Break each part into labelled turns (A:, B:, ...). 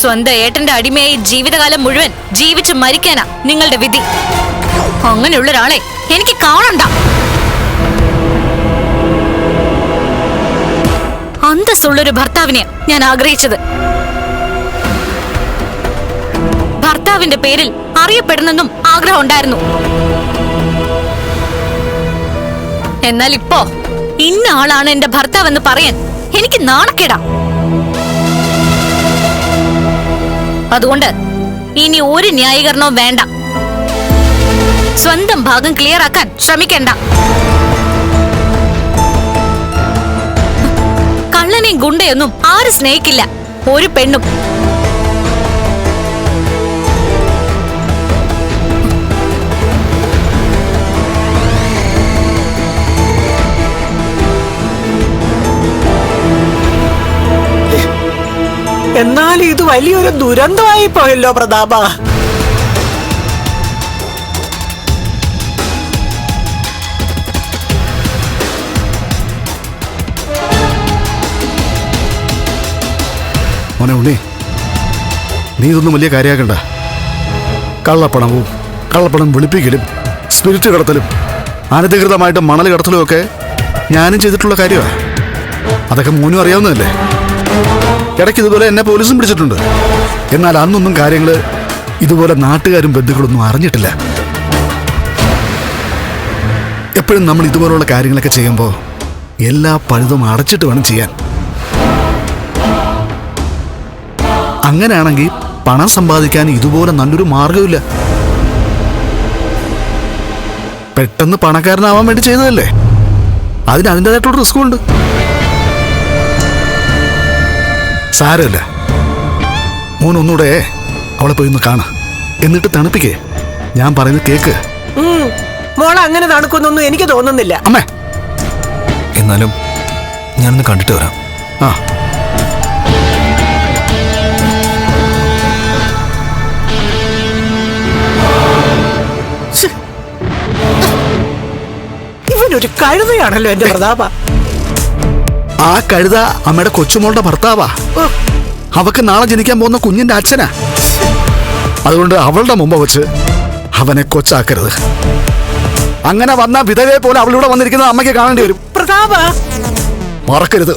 A: സ്വന്തം ഏട്ടന്റെ അടിമയായി ജീവിതകാലം മുഴുവൻ ജീവിച്ച് മരിക്കാനാ നിങ്ങളുടെ വിധി. അങ്ങനെയുള്ള ഒരാളെ എനിക്ക് കാണണ്ട. അന്തസ്സുള്ളൊരു ഭർത്താവിനെ ഞാൻ ആഗ്രഹിച്ചത്. ഭർത്താവിന്റെ പേരിൽ അറിയപ്പെടുന്നെന്നും ആഗ്രഹം ഉണ്ടായിരുന്നു. എന്നാൽ ഇപ്പോ ഇന്ന ആളാണ് എന്റെ ഭർത്താവെന്ന് പറയാൻ എനിക്ക് നാണക്കേടാ. അതുകൊണ്ട് ഇനി ഒരു ന്യായീകരണവും വേണ്ട. സ്വന്തം ഭാഗം ക്ലിയർ ആക്കാൻ ശ്രമിക്കണ്ട. കള്ളനെയും ഗുണ്ടയൊന്നും ആരും സ്നേഹിക്കില്ല. ഒരു പെണ്ണും
B: എന്നാൽ ഇത് വലിയൊരു ദുരന്തമായി പോയല്ലോ പ്രതാപ.
C: മോനെ നീ ഇതൊന്നും വലിയ കാര്യമാക്കണ്ട കള്ളപ്പണവും കള്ളപ്പണം വിളിപ്പിക്കലും സ്പിരിറ്റ് കടത്തലും അനധികൃതമായിട്ട് മണൽ കടത്തലും ഒക്കെ ഞാനും ചെയ്തിട്ടുള്ള കാര്യമാണ് അതൊക്കെ മോനും അറിയാവുന്നതല്ലേ? ഇടയ്ക്ക് ഇതുപോലെ എന്നെ പോലീസും പിടിച്ചിട്ടുണ്ട്. എന്നാൽ അന്നൊന്നും കാര്യങ്ങൾ ഇതുപോലെ നാട്ടുകാരും ബന്ധുക്കളൊന്നും അറിഞ്ഞിട്ടില്ല. എപ്പോഴും നമ്മൾ ഇതുപോലുള്ള കാര്യങ്ങളൊക്കെ ചെയ്യുമ്പോൾ എല്ലാ പഴുതും അടച്ചിട്ട് വേണം ചെയ്യാൻ. അങ്ങനെയാണെങ്കിൽ പണം സമ്പാദിക്കാൻ ഇതുപോലെ നല്ലൊരു മാർഗമില്ല പെട്ടെന്ന് പണക്കാരനാവാൻ വേണ്ടി ചെയ്തതല്ലേ? അതിന് അതിന്റെതായിട്ടുള്ള റിസ്ക്കും ഉണ്ട്. സാരമില്ല മോൻ ഒന്നുകൂടെ അവളെ പോയി ഒന്ന് കാണാം. എന്നിട്ട് തണുപ്പിക്കേ. ഞാൻ പറയുന്ന കേക്ക്.
B: മോളെ മോൾ അങ്ങനെ തണുക്കുന്നൊന്നും എനിക്ക് തോന്നുന്നില്ല.
C: അമ്മേ.
D: എന്നാലും ഞാനൊന്ന് കണ്ടിട്ട് വരാം.
C: ആ.
B: ഇവനൊരു കഴുതയാണല്ലോ എന്റെ പ്രതാപ.
C: ആ കഴുത അമ്മയുടെ കൊച്ചുമോളുടെ ഭർത്താവാ. അവക്ക് നാളെ ജനിക്കാൻ പോകുന്ന കുഞ്ഞിന്റെ അച്ഛനാ. അതുകൊണ്ട് അവളുടെ മുമ്പ് വെച്ച് അവനെ കൊച്ചാക്കരുത്. അങ്ങനെ വന്ന വിധവയെ പോലെ അവളിവിടെ വന്നിരിക്കുന്നത് അമ്മയ്ക്ക് കാണേണ്ടി വരും. മറക്കരുത്.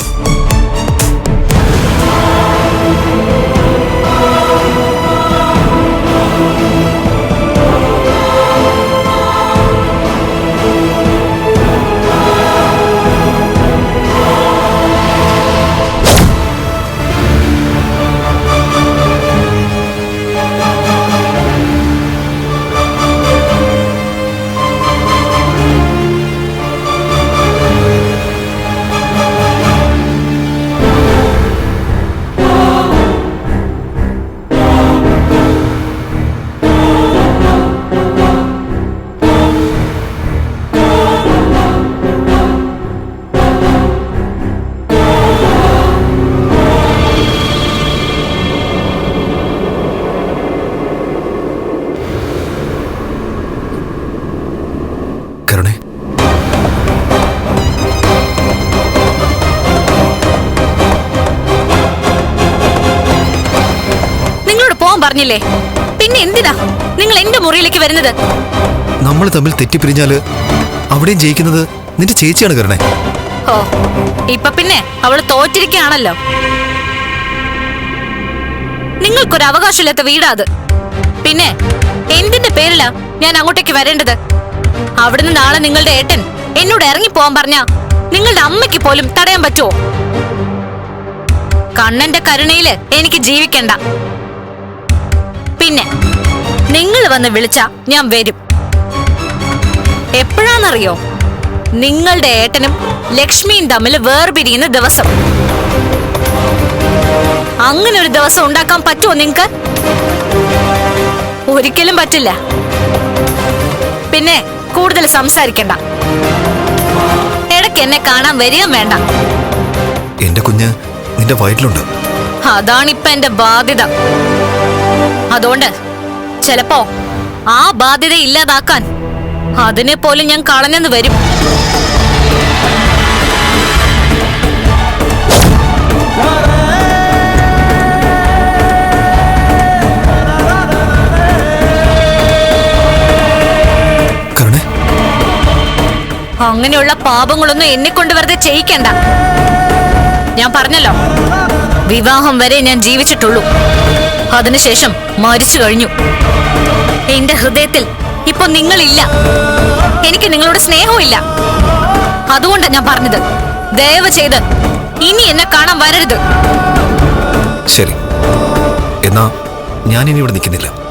A: നിങ്ങളോട് പോവാൻ പറഞ്ഞില്ലേ? പിന്നെ എന്തിനാ? നിങ്ങൾ എന്റെ മുറിയിലേക്ക് വരുന്നത്?
D: നമ്മൾ തമ്മിൽ തെറ്റിപ്പിരിഞ്ഞാൽ അവിടെയും ജയിക്കുന്നത് നിന്റെ ചേച്ചിയാണ് കരണേ.
A: ഓ ഇപ്പൊ പിന്നെ അവൾ തോറ്റിരിക്കാണല്ലോ നിങ്ങൾക്കൊരു അവകാശമില്ലാത്ത വീടാ അത്. പിന്നെ എന്തിന്റെ പേരിലാ ഞാൻ അങ്ങോട്ടേക്ക് വരേണ്ടത്? അവിടുന്ന് നാളെ നിങ്ങളുടെ ഏട്ടൻ എന്നോട് ഇറങ്ങി പോവാൻ പറഞ്ഞ നിങ്ങളുടെ അമ്മയ്ക്ക് പോലും തടയാൻ പറ്റുമോ കണ്ണന്റെ കരുണയിൽ എനിക്ക് ജീവിക്കണ്ട. പിന്നെ നിങ്ങൾ വന്ന് വിളിച്ച ഞാൻ വരും. എപ്പോഴാന്നറിയോ? നിങ്ങളുടെ ഏട്ടനും ലക്ഷ്മിയും തമ്മിൽ വേർപിരിയുന്ന ദിവസം. അങ്ങനെ ഒരു ദിവസം ഉണ്ടാക്കാൻ പറ്റുമോ നിങ്ങക്ക്? ഒരിക്കലും പറ്റില്ല. പിന്നെ കൂടുതൽ സംസാരിക്കണ്ട. ഇടയ്ക്ക് എന്നെ കാണാൻ വരികയും വേണ്ട.
D: എന്റെ കുഞ്ഞ് നിന്റെ വയറ്റിലുണ്ട്.
A: അതാണിപ്പ എന്റെ ബാധ്യത. അതുകൊണ്ട് ചിലപ്പോ ആ ബാധ്യത ഇല്ലാതാക്കാൻ അതിനെ പോലും ഞാൻ കളഞ്ഞെന്ന് വരും. അങ്ങനെയുള്ള പാപങ്ങളൊന്നും എന്നെ കൊണ്ട് വെറുതെ ചെയ്യിക്കണ്ട. ഞാൻ പറഞ്ഞല്ലോ വിവാഹം വരെ ഞാൻ ജീവിച്ചിട്ടുള്ളൂ. അതിനുശേഷം മരിച്ചു കഴിഞ്ഞു. എന്റെ ഹൃദയത്തിൽ ഇപ്പൊ നിങ്ങളില്ല. എനിക്ക് നിങ്ങളോട് സ്നേഹമില്ല അതുകൊണ്ടാ ഞാൻ പറഞ്ഞത്. ദയവ് ചെയ്ത് ഇനി എന്നെ കാണാൻ വരരുത്.
D: ശരി. എന്നാ ഞാൻ ഇനി ഇവിടെ നിൽക്കുന്നില്ല.